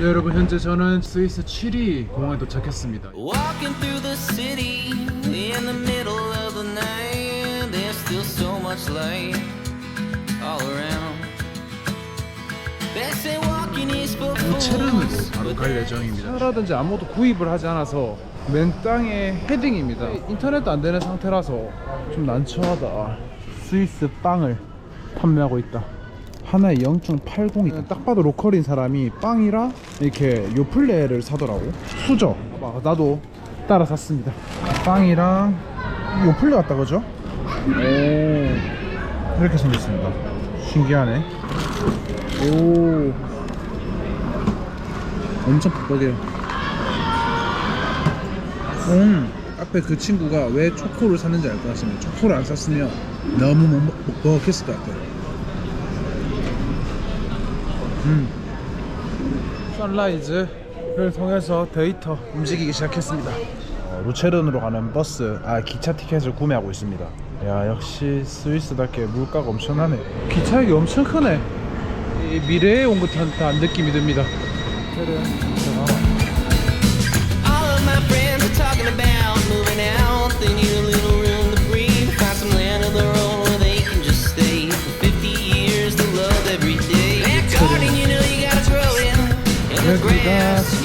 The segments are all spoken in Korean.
네, 여러분 현재 저는 스위스 7위 공항에 도착했습니다. Walking through the city in the middle of the night. There's still so much light all around. They say walking is for 체르는으로 fools. 바로 갈 예정입니다. 차라든지 아무것도 구입을 하지 않아서 맨 땅에 헤딩입니다. 인터넷도 안 되는 상태라서 좀 난처하다. 스위스 빵을 판매하고 있다. 하나에 0.80이다. 딱 봐도 로컬인 사람이 빵이랑 이렇게 요플레를 사더라고. 수저. 봐, 나도 따라 샀습니다. 빵이랑 요플레 같다 그죠? 오 이렇게 생겼습니다. 신기하네. 오 엄청 뻑뻑해요. 음, 앞에 그 친구가 왜 초코를 샀는지 알 것 같습니다. 초코를 안 샀으면 너무 먹- 먹먹했을 것 같아요. 음. 선라이즈를 통해서 데이터 움직이기 시작했습니다. 어, 루체른으로 가는 버스, 아 기차 티켓을 구매하고 있습니다. 야 역시 스위스답게 물가가 엄청나네. 기차역이 엄청 크네. 이 미래에 온 듯한 느낌이 듭니다. All of my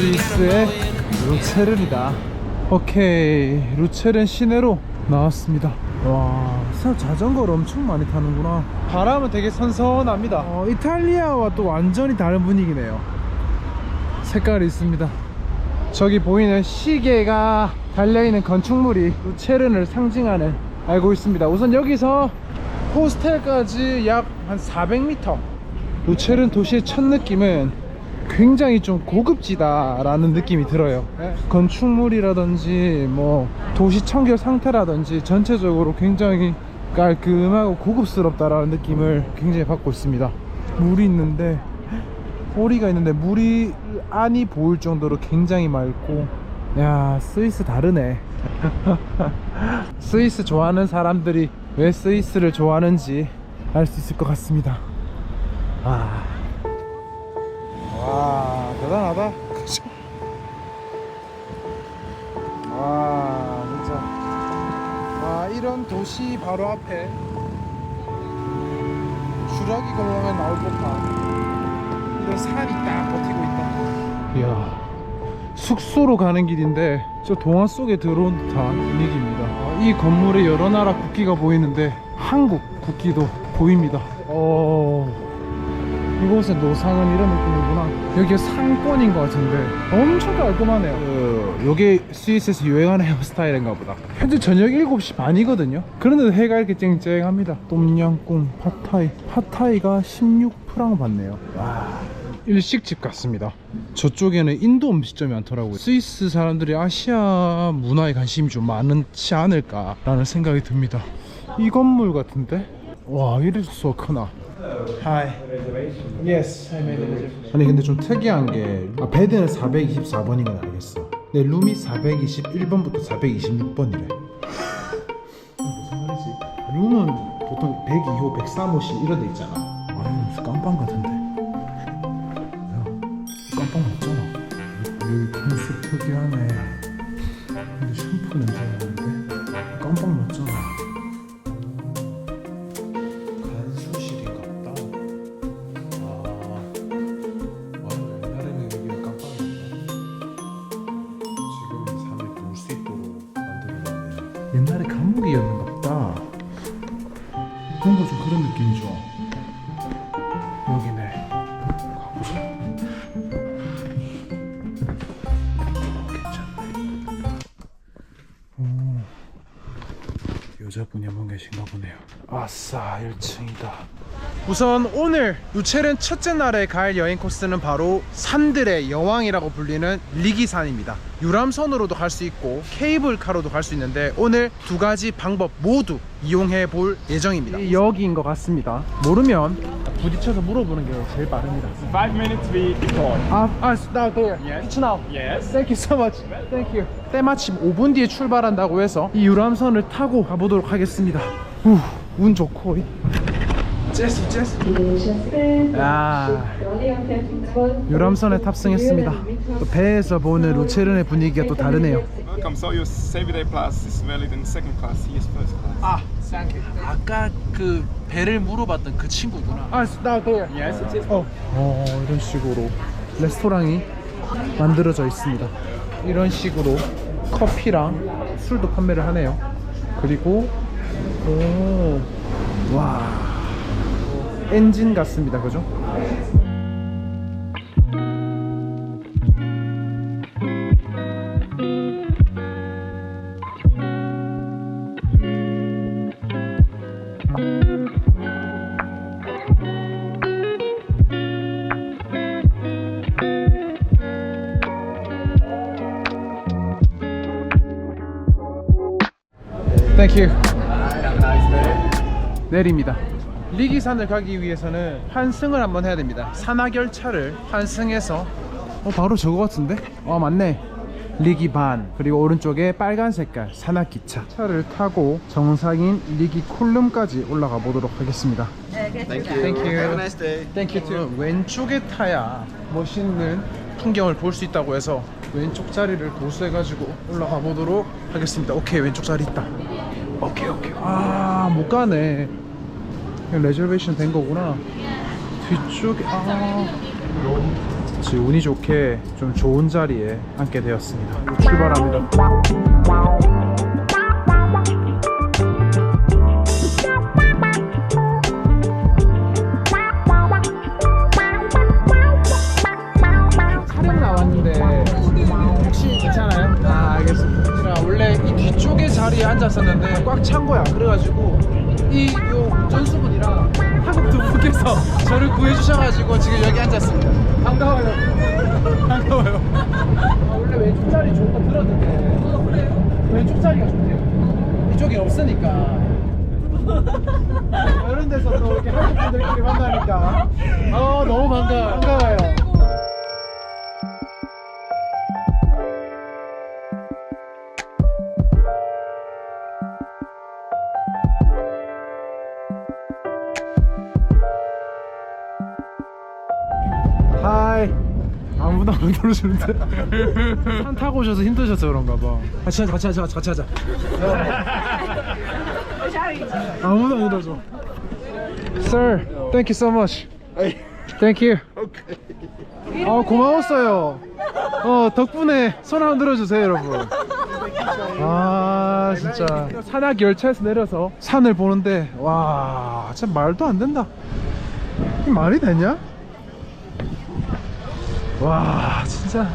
스위스의. 루체른이다. 오케이, 루체른 시내로 나왔습니다. 와, 사- 자전거를 엄청 많이 타는구나. 바람은 되게 선선합니다. 어, 이탈리아와 또 완전히 다른 분위기네요. 색깔이 있습니다. 저기 보이는 시계가 달려있는 건축물이 루체른을 상징하는 알고 있습니다. 우선 여기서 호스텔까지 약 한 400m. 루체른 도시의 첫 느낌은 굉장히 좀 고급지다라는 느낌이 들어요. 건축물이라든지 뭐 도시 청결 상태라든지 전체적으로 굉장히 깔끔하고 고급스럽다라는 느낌을 굉장히 받고 있습니다. 물이 있는데 오리가 있는데 물이 안이 보일 정도로 굉장히 맑고 야 스위스 다르네 스위스 좋아하는 사람들이 왜 스위스를 좋아하는지 알 수 있을 것 같습니다 와, 와 대단하다 그죠? 와 진짜 와 이런 도시 바로 앞에 주라기 공항에 나올 법한 이런 산이 딱 버티고 있다. 이야, 숙소로 가는 길인데 저 동화 속에 들어온 듯한 분위기입니다. 아, 이 건물에 여러 나라 국기가 보이는데 한국 국기도 보입니다. 어, 이곳의 노상은 이런 느낌이구나. 여기가 상권인 것 같은데 엄청 깔끔하네요. 그, 요게 스위스에서 유행하는 헤어스타일인가 보다. 현재 저녁 7시 반이거든요. 그런데도 해가 이렇게 쨍쨍합니다. 똠양꿍, 팟타이. 팟타이가 16프랑 받네요. 와. 일식집 같습니다. 저쪽에는 인도 음식점이 많더라고요. 스위스 사람들이 아시아 문화에 관심이 좀 많지 않을까 라는 생각이 듭니다. 이 건물 같은데? 와, 이래서 크나? Hi. Yes, I made reservation. 아니 근데 좀 특이한 게 아, 베드는 424번인 건 알겠어. 근데 룸이 421번부터 426번이래. 무슨 말이지? 룸은 보통 102호, 103호씩 이런 데 있잖아. 아니 무슨 깜빵 같은데. 옛날에 감옥이었는가 보다. 뭔가 좀 그런 느낌이죠. 여기네. 가보자. 괜찮네. 오. 여자분이 한 분 계신가 보네요. 아싸 1층이다. 우선 오늘 루체른 첫째 날에 갈 여행 코스는 바로 산들의 여왕이라고 불리는 리기산입니다. 유람선으로도 갈 수 있고 케이블카로도 갈 수 있는데 오늘 두 가지 방법 모두 이용해 볼 예정입니다. 여기인 것 같습니다. 모르면 부딪혀서 물어보는 게 제일 빠릅니다. Five minutes we depart. 아, 아, now there. Yes. It's now. Yes. Thank you so much. Thank you. 때마침 5분 뒤에 출발한다고 해서 이 유람선을 타고 가보도록 하겠습니다. 우, 운 좋고. 제시 아. 야 유람선에 탑승했습니다 또 배에서 보는 루체른의 분위기가 또 다르네요 Welcome. So your Save Day Plus is valid in second class. He is first class. 아 아까 그 배를 물어봤던 그 친구구나 아 나 there Yes, it is. 어. 어 이런 식으로 레스토랑이 만들어져 있습니다 이런 식으로 커피랑 술도 판매를 하네요 그리고 오와 엔진 같습니다. 그죠? 땡큐 내립니다 리기산을 가기 위해서는 환승을 한번 해야 됩니다 산하결차를 환승해서 어 바로 저거 같은데? 어 맞네 리기 반 그리고 오른쪽에 빨간 색깔 산악기차 차를 타고 정상인 리기 콜룸까지 올라가 보도록 하겠습니다 Thank you. Thank you. Have a nice day. Thank you too. 왼쪽에 타야 멋있는 풍경을 볼 수 있다고 해서 왼쪽 자리를 고수해가지고 올라가 보도록 하겠습니다. 오케이 왼쪽 자리 있다. 오케이 오케이. 아 못 가네. 레저베이션 된 거구나. 뒤쪽에 아. 지 운이 좋게 좀 좋은 자리에 앉게 되었습니다. 출발합니다. 촬영 나왔는데 혹시 괜찮아요? 아 알겠습니다. 제가 원래 이 뒤쪽에 자리에 앉았었는데 꽉 찬 거야. 그래가지고 이 요 운전수분이랑 한국 두 분께서 저를 구해주셔가지고 지금 여기 앉았습니다. 반가워요. 반가워요. 아, 원래 왼쪽 자리 좋은 거 들었는데 왼쪽 자리가 좋대요. 이쪽이 없으니까. 이런 데서 또 이렇게 한국 분들끼리 만나니까 어 너무 반가워요. 반가워요. 안 들어주는데? 산 타고 오셔서 힘드셔서 그런가 봐. 같이 하자 같이 하자 같이 하자. 아무도 안 들어줘 Sir, thank you so much. Thank you. 아 고마웠어요. 어 덕분에 손 한번 들어주세요 여러분. 아 진짜. 산악 열차에서 내려서. 산을 보는데 와 진짜 말도 안 된다. 말이 되냐? 와 진짜.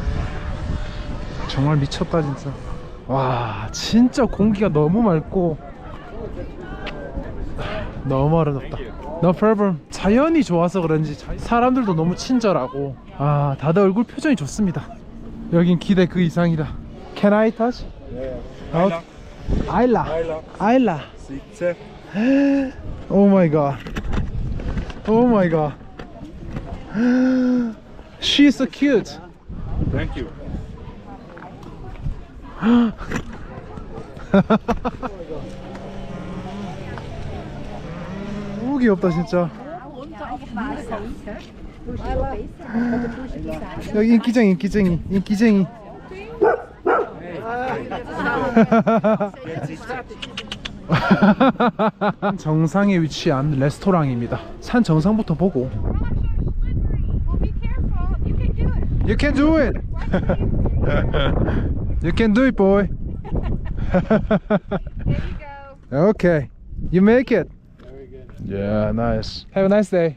정말 미쳤다 진짜. 와 진짜 공기가 너무 맑고 너무 아름답다. No problem 자연이 좋아서 그런지 자- 사람들도 너무 친절하고. 아 다들 얼굴 표정이 좋습니다. 여긴 기대 그 이상이다 Can I touch? 어? 아일라 아일라 오 마이 갓오 마이 갓 She's so cute. Thank you. 너무 귀엽다 진짜. 여기 인기쟁이 인기쟁이 인기쟁이. 정상에 위치한 레스토랑입니다. 산 정상부터 보고. You can do it. you can do it. boy. There you go. Okay. You make it. Yeah, nice. Have a nice day.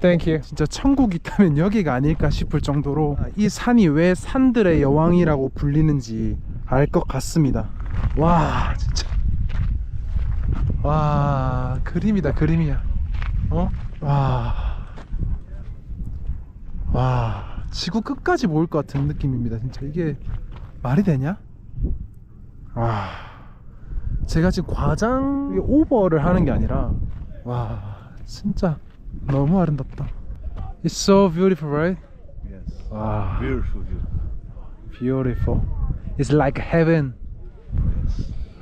Thank you. 진짜 천국 있다면 여기가 아닐까 싶을 정도로 이 산이 왜 산들의 여왕이라고 불리는지 알 것 같습니다. 와, 진짜. 와, 그림이다, 그림이야. 어? 와. 와, 지구 끝까지 모을 것 같은 느낌입니다. 진짜 이게 말이 되냐? 와. 제가 지금 과장 오버를 하는 게 아니라 와 진짜 너무 아름답다. It's so beautiful, right? Yes. 와, Beautiful view. beautiful. It's like heaven.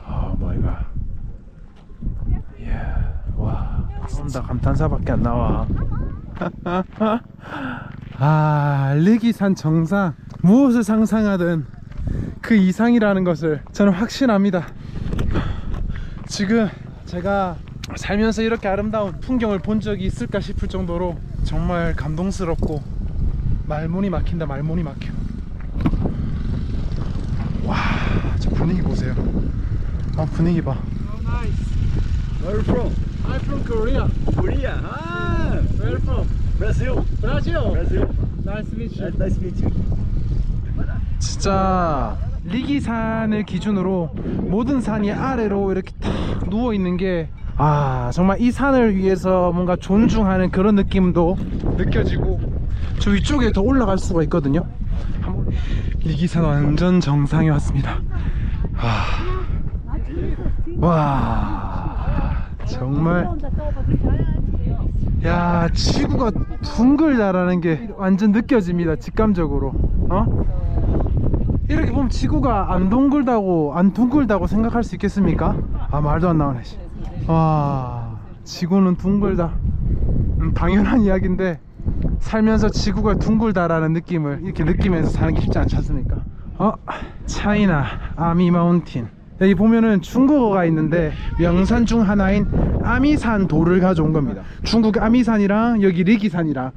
Oh my god. Yeah. 와. 온다 감탄사밖에 안 나와 아 르기산 정상 무엇을 상상하든 그 이상이라는 것을 저는 확신합니다. 지금 제가 살면서 이렇게 아름다운 풍경을 본 적이 있을까 싶을 정도로 정말 감동스럽고 말문이 막힌다 말문이 막혀. 와 저 분위기 보세요. 아 분위기 봐. Where are you from? I'm from Korea. Ah, Where are you from? Brazil. Brazil Brazil. Nice to meet you Nice to meet you. 진짜 리기산을 기준으로 모든 산이 아래로 이렇게 탁 누워 있는 게 아 정말 이 산을 위해서 뭔가 존중하는 그런 느낌도 느껴지고 저 위쪽에 더 올라갈 수가 있거든요 한번 리기산 완전 정상에 왔습니다 아, 와 정말 야 지구가 둥글다라는 게 완전 느껴집니다 직감적으로 어? 이렇게 보면 지구가 안 둥글다고 안 둥글다고 생각할 수 있겠습니까? 아 말도 안 나오네. 씨. 와 지구는 둥글다. 음, 당연한 이야기인데 살면서 지구가 둥글다라는 느낌을 이렇게 느끼면서 사는 게 쉽지 않지 않습니까? 어 차이나 아미 마운틴 여기 보면은 중국어가 있는데 명산 중 하나인 아미산 도를 가져온 겁니다. 중국 아미산이랑 여기 리기산이랑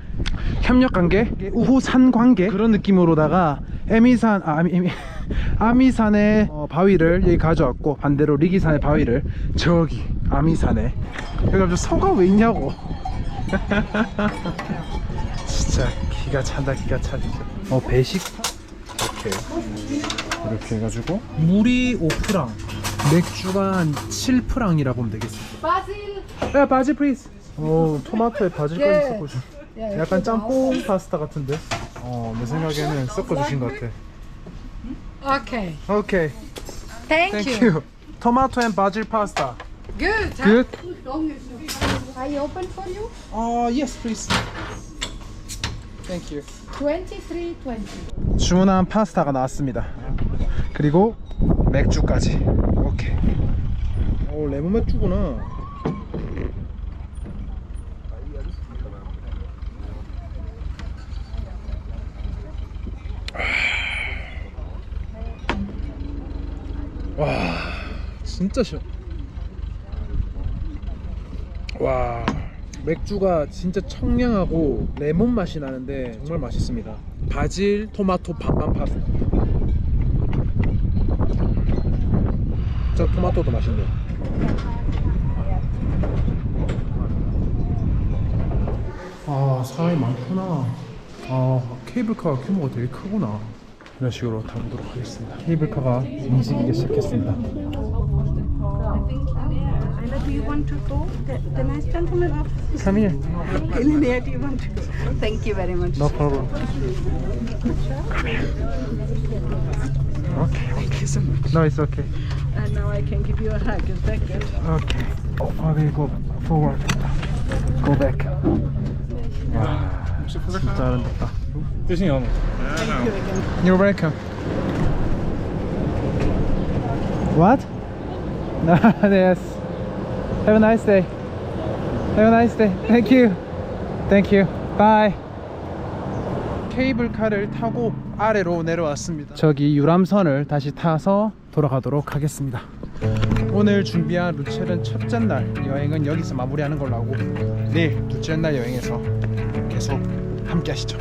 협력 관계, 우호산 관계 그런 느낌으로다가 에미산 아, 아미, 아미산의 어, 바위를 여기 가져왔고 반대로 리기산의 바위를 저기 아미산에. 여기 갑자기 서가 왜 있냐고. 진짜 기가 찬다 기가 차 진짜 어 배식 이렇게 이렇게 해가지고 물이 5프랑 맥주가 한 7프랑이라 보면 되겠습니다 Basil. 야 바지 플리즈 오 토마토에 바질까지 네. 섞어줘 약간 짬뽕 파스타 같은데 어내 생각에는 섞어주신 것 같아. 오케이 Thank, 땡큐 you. 토마토 앤 바질 파스타 Good. huh? 굿? I open for you. 어 예스 플리즈 땡큐 2320. 주문한 파스타가 나왔습니다. 그리고 맥주까지. 오케이. 오 레몬 맥주구나. 와 진짜 시원. 와 맥주가 진짜 청량하고 레몬 맛이 나는데 정말 맛있습니다. 바질 토마토 반반 파스타. 저 토마토도 맛있네요. 아 사람이 많구나. 아 케이블카 규모가 되게 크구나. 이런 식으로 타보도록 하겠습니다. 케이블카가 움직이기 시작했습니다. want to go? The, nice gentleman of Come here. Elenia, do you want to go? Thank you very much. No problem. Come here. Okay. Thank you so much. No, it's okay. And now I can give you a hug. Is that good? Okay. Oh, I will go forward. Go back. You're welcome. What? yes. Have a nice day. Have a nice day. Thank you. Thank you. Bye. 케이블카를 타고 아래로 내려왔습니다. 저기 유람선을 다시 타서 돌아가도록 하겠습니다. 오늘 준비한 루첼은 첫째 날 여행은 여기서 마무리하는 걸로 하고 내일 둘째 날 여행에서 계속 함께 하시죠.